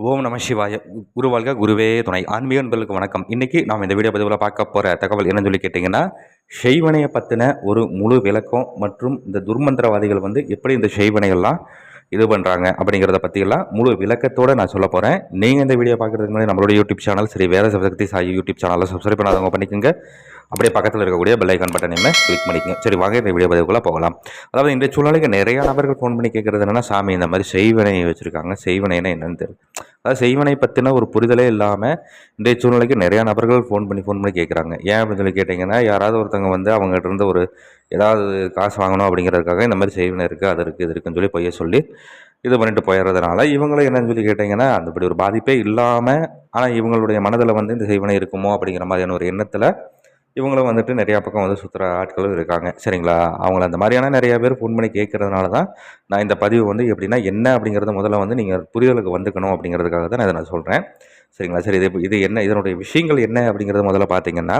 ஓம் நம சிவாய. குருவாழ்க குருவே துணை. ஆன்மீக நண்பர்களுக்கு வணக்கம். இன்றைக்கி நாம் இந்த வீடியோ பதிவில் பார்க்க போகிற தகவல் என்னன்னு சொல்லி கேட்டிங்கன்னா செய்வனையை பற்றின ஒரு முழு விளக்கம் மற்றும் இந்த துர்மந்திரவாதிகள் வந்து எப்படி இந்த செய்வனைகள்லாம் இது பண்ணுறாங்க அப்படிங்கிறத பற்றியெல்லாம் முழு விளக்கத்தோடு நான் சொல்ல போகிறேன் நீங்கள் இந்த வீடியோ பார்க்குறதுக்கு முன்னாடி நம்மளோட யூடியூப் சேனல் சரி வேறு சக்தி சாய் யூடியூப் சேனலில் சப்ஸ்கிரைப் பண்ணாதவங்க பண்ணிக்கோங்க. அப்படியே பக்கத்தில் இருக்கக்கூடிய பெல்லைக்கான் பட்டனையுமே கிளிக் பண்ணிக்கோங்க. சரி வாங்க இந்த வீடியோ பதிவுக்குள்ளே போகலாம். அதாவது இந்த சூழ்நிலைக்கு நிறைய நபர்கள் ஃபோன் பண்ணி கேட்குறது என்னென்னா சாமி இந்த மாதிரி செய்வனை வச்சுருக்காங்க. செய்வனைன்னா என்னென்னு தெரியும் அதாவது செய்வனை பற்றின ஒரு புரிதலே இல்லாமல் இந்த சூழ்நிலைக்கு நிறையா நபர்கள் ஃபோன் பண்ணி ஃபோன் பண்ணி கேட்குறாங்க ஏன் அப்படின்னு சொல்லி கேட்டிங்கன்னா யாராவது ஒருத்தவங்க வந்து அவங்ககிட்ட இருந்து ஒரு ஏதாவது காசு வாங்கணும் அப்படிங்கிறதுக்காக இந்த மாதிரி செய்வனை இருக்குது அது இருக்குது இது இருக்குன்னு சொல்லி பொய்ய சொல்லி இது பண்ணிட்டு போயிடுறதுனால இவங்களை என்னன்னு சொல்லி கேட்டிங்கன்னா அந்தபடி ஒரு பாதிப்பே இல்லாமல் ஆனால் இவங்களுடைய மனதில் வந்து இந்த செய்வனை இருக்குமோ அப்படிங்கிற மாதிரியான ஒரு எண்ணத்தில் இவங்களும் வந்துட்டு நிறையா பக்கம் வந்து சுற்றுற ஆட்களும் இருக்காங்க. சரிங்களா? அவங்கள அந்த மாதிரியான நிறையா பேர் ஃபோன் பண்ணி கேட்குறதுனால தான் நான் இந்த பதிவு வந்து எப்படின்னா என்ன அப்படிங்கிறத முதல்ல வந்து நீங்கள் புரிதலுக்கு வந்துக்கணும் அப்படிங்கிறதுக்காக தான் நான் இதை நான் சொல்கிறேன் சரிங்களா? சரி இது இது என்ன இதனுடைய விஷயங்கள் என்ன அப்படிங்கிறத முதல்ல பார்த்தீங்கன்னா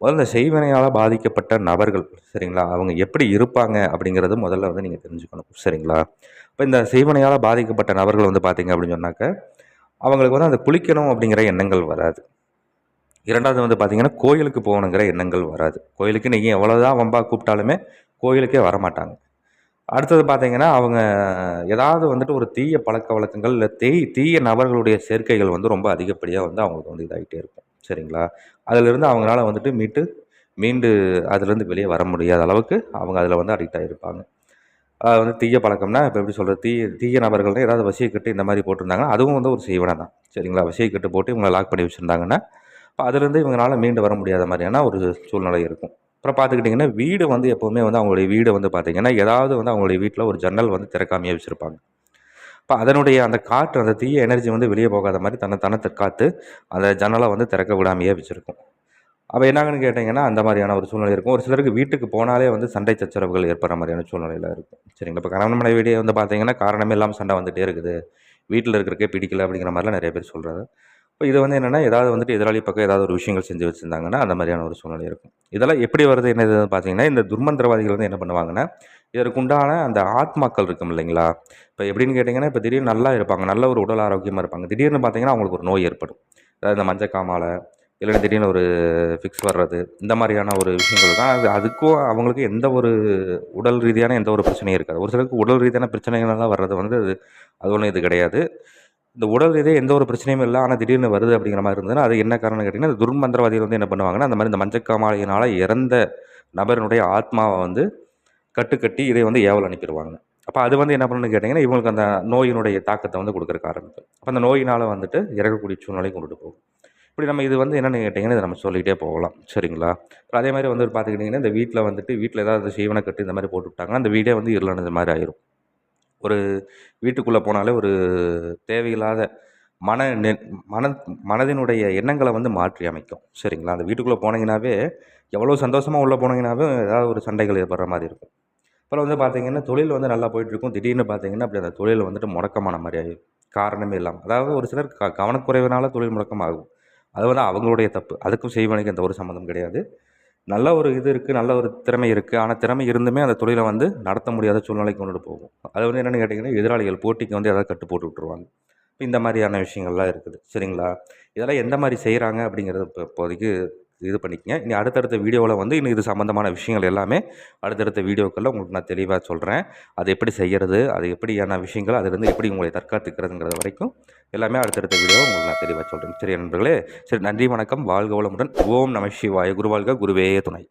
முதல்ல இந்த செய்வினையால் பாதிக்கப்பட்ட நபர்கள் சரிங்களா? அவங்க எப்படி இருப்பாங்க அப்படிங்கிறது முதல்ல வந்து நீங்கள் தெரிஞ்சுக்கணும். சரிங்களா? இப்போ இந்த செய்வனையால் பாதிக்கப்பட்ட நபர்கள் வந்து பார்த்தீங்க அப்படின்னு சொன்னாக்க அவங்களுக்கு வந்து அந்த குளிக்கணும் அப்படிங்கிற எண்ணங்கள் வராது. இரண்டாவது வந்து பார்த்திங்கன்னா கோயிலுக்கு போகணுங்கிற எண்ணங்கள் வராது. கோயிலுக்கு நீங்கள் எவ்வளோதான் வம்பா கூப்பிட்டாலுமே கோயிலுக்கே வரமாட்டாங்க. அடுத்தது பார்த்திங்கன்னா அவங்க ஏதாவது வந்துட்டு ஒரு தீய பழக்க வழக்கங்கள் இல்லை தீ தீய நபர்களுடைய சேர்க்கைகள் வந்து ரொம்ப அதிகப்படியாக வந்து அவங்களுக்கு வந்து இதாகிட்டே இருக்கும். சரிங்களா? அதிலிருந்து அவங்களால வந்துட்டு மீட்டு மீண்டு அதுலேருந்து வெளியே வர முடியாத அளவுக்கு அவங்க அதில் வந்து அடிக்ட் ஆகிருப்பாங்க அது வந்து தீய பழக்கம்னா இப்போ எப்படி சொல்கிறது தீய தீய நபர்கள்னா ஏதாவது வசியை கட்டு இந்த மாதிரி போட்டிருந்தாங்கன்னா அதுவும் வந்து ஒரு செய்வனை தான் சரிங்களா? வசியை கட்டு போட்டு இவங்களை லாக் பண்ணி வச்சுருந்தாங்கன்னா இப்போ அதுலேருந்து இவங்களால மீண்டு வர முடியாத மாதிரியான ஒரு சூழ்நிலை இருக்கும். அப்புறம் பார்த்துக்கிட்டிங்கன்னா வீடு வந்து எப்போவுமே வந்து அவங்களுடைய வீடு வந்து பார்த்திங்கன்னா ஏதாவது வந்து அவங்களுடைய வீட்டில் ஒரு ஜன்னல் வந்து திறக்காமையே வச்சுருப்பாங்க. இப்போ அதனுடைய அந்த காற்று அந்த தீய எனர்ஜி வந்து வெளியே போகாத மாதிரி தன்னை தனத்தை காற்று அந்த ஜன்னலை வந்து திறக்க விடாமையே வச்சுருக்கும். அப்போ என்னாங்கன்னு கேட்டிங்கன்னா அந்த மாதிரியான ஒரு சூழ்நிலை இருக்கும். ஒரு சிலருக்கு வீட்டுக்கு போனாலே வந்து சண்டை சச்சரவுகள் ஏற்படுற மாதிரியான சூழ்நிலையில் இருக்கும். சரிங்களா? இப்போ கணவன் மனைவி வந்து பார்த்திங்கன்னா காரணமே இல்லாமல் சண்டை வந்துகிட்டே இருக்குது. வீட்டில் இருக்கிறக்கே பிடிக்கல அப்படிங்கிற மாதிரிலாம் நிறைய பேர் சொல்கிறாரு இப்போ இது வந்து என்னென்னா ஏதாவது வந்துட்டு எதிராளி பக்கம் ஏதாவது ஒரு விஷயங்கள் செஞ்சு வச்சுருந்தாங்கன்னா அந்த மாதிரியான ஒரு சூழ்நிலை இருக்கும். இதெல்லாம் எப்படி வருது என்னது பார்த்தீங்கன்னா இந்த துர்மந்திரவாதிகள் வந்து என்ன பண்ணுவாங்கன்னா இதற்குண்டான அந்த ஆத்மாக்கள் இருக்கும் இல்லைங்களா? இப்போ எப்படின்னு கேட்டிங்கன்னா இப்போ திடீர்னு நல்லா இருப்பாங்க நல்ல ஒரு உடல் ஆரோக்கியமாக இருப்பாங்க. திடீர்னு பார்த்தீங்கன்னா அவங்களுக்கு ஒரு நோய் ஏற்படும். அதாவது இந்த மஞ்சக்காமாலை இல்லைன்னா திடீர்னு ஒரு ஃபிக்ஸ் வர்றது இந்த மாதிரியான ஒரு விஷயங்கள் தான். அது அதுக்கும் அவங்களுக்கு எந்த ஒரு உடல் ரீதியான எந்த ஒரு பிரச்சனையும் இருக்காது. ஒரு சிலருக்கு உடல் ரீதியான பிரச்சனைகள்லாம் வர்றது வந்து அது அது ஒன்றும் இது கிடையாது. இந்த உடல் ரீதியாக எந்த ஒரு பிரச்சனையும் இல்லை. ஆனால் திடீர்னு வருது அப்படிங்கிற மாதிரி இருந்ததுன்னா அது என்ன காரணம் கேட்டிங்கன்னா இந்த துர்மந்திரவாதிகள் வந்து என்ன பண்ணுவாங்கன்னா அந்த மாதிரி இந்த மஞ்சக்காமாலையினால் இறந்த நபரினுடைய ஆத்மாவை வந்து கட்டுக்கட்டி இதை வந்து ஏவல் அனுப்பிடுவாங்க. அப்போ அது வந்து என்ன பண்ணணும்னு கேட்டிங்கன்னா இவங்களுக்கு அந்த நோயினுடைய தாக்கத்தை வந்து கொடுக்குறக்கு ஆரம்பிக்கும். அப்போ அந்த நோயினால் வந்துட்டு இறக்கக்கூடிய சூழ்நிலை கொண்டுட்டு போகும். இப்படி நம்ம இது வந்து என்னென்னு கேட்டிங்கன்னா இதை நம்ம சொல்லிகிட்டே போகலாம். சரிங்களா? அதே மாதிரி வந்து பார்த்துக்கிட்டிங்கன்னா இந்த வீட்டில் வந்துட்டு வீட்டில் ஏதாவது சீவனை கட்டு இந்த மாதிரி போட்டு விட்டாங்கன்னா அந்த வீடே வந்து இருளானது மாதிரி ஆயிரும். ஒரு வீட்டுக்குள்ளே போனாலே ஒரு தேவையில்லாத மன நெ மன மனதினுடைய எண்ணங்களை வந்து மாற்றி அமைக்கும். சரிங்களா? அந்த வீட்டுக்குள்ளே போனீங்கன்னாவே எவ்வளோ சந்தோஷமாக உள்ளே போனீங்கன்னாவே ஏதாவது ஒரு சண்டைகள் ஏற்படுற மாதிரி இருக்கும். அப்புறம் வந்து பார்த்திங்கன்னா தொழில் வந்து நல்லா போயிட்டுருக்கும். திடீர்னு பார்த்தீங்கன்னா அப்படி அந்த தொழில் வந்துட்டு முடக்கமான மாதிரி ஆகிடும் காரணமே இல்லாமல் அதாவது ஒரு சிலர் க கவனக்குறைவினால தொழில் முடக்கமாகும். அது வந்து அவங்களுடைய தப்பு. அதுக்கும் செய்வனுக்கு எந்த ஒரு சம்மந்தம் கிடையாது. நல்ல ஒரு இது இருக்குது நல்ல ஒரு திறமை இருக்குது ஆனால் திறமை இருந்துமே அந்த தொழிலை வந்து நடத்த முடியாத சூழ்நிலைக்கு கொண்டுட்டு போகும். அது வந்து என்னென்னு கேட்டிங்கன்னா எதிராளிகள் போட்டிக்கு வந்து எதாவது கட்டு போட்டு விட்ருவாங்க இந்த மாதிரியான விஷயங்கள்லாம் இருக்குது. சரிங்களா? இதெல்லாம் எந்த மாதிரி செய்கிறாங்க அப்படிங்கிறத இப்போ இப்போதைக்கு இது பண்ணிக்கங்க. இனி அடுத்தடுத்த வீடியோவில் வந்து இன்னும் இது சம்மந்தமான விஷயங்கள் எல்லாமே அடுத்தடுத்த வீடியோக்களில் உங்களுக்கு நான் தெளிவாக சொல்கிறேன் அது எப்படி செய்கிறது அது எப்படியான விஷயங்கள் அதுலேருந்து எப்படி உங்களை தற்காத்துக்கிறதுங்கிறது வரைக்கும் எல்லாமே அடுத்தடுத்த வீடியோவை உங்களுக்கு நான் தெளிவாக சொல்கிறேன் சரி நண்பர்களே? சரி நன்றி வணக்கம். வாழ்க வளமுடன். ஓம் நம சிவாய. குருவாழ்க. குருவே துணை.